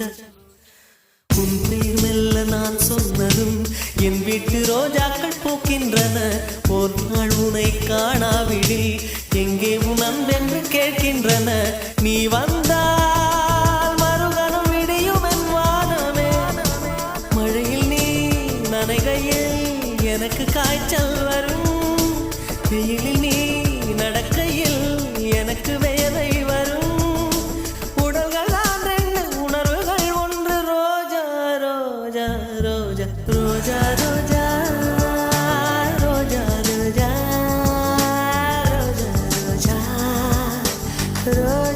உன் பேர் மெல்ல நான் சொன்னதும் என் வீட்டு ரோஜாக்கள் போக்கின்றன. ஒரு நாள் உனை காணாவிடில் எங்கே உன் அன்பென்று கேட்கின்றன. நீ வந்தா மழையில் நீ எனக்கு காய்ச்சல் வரும். வெயிலில் நீ Oh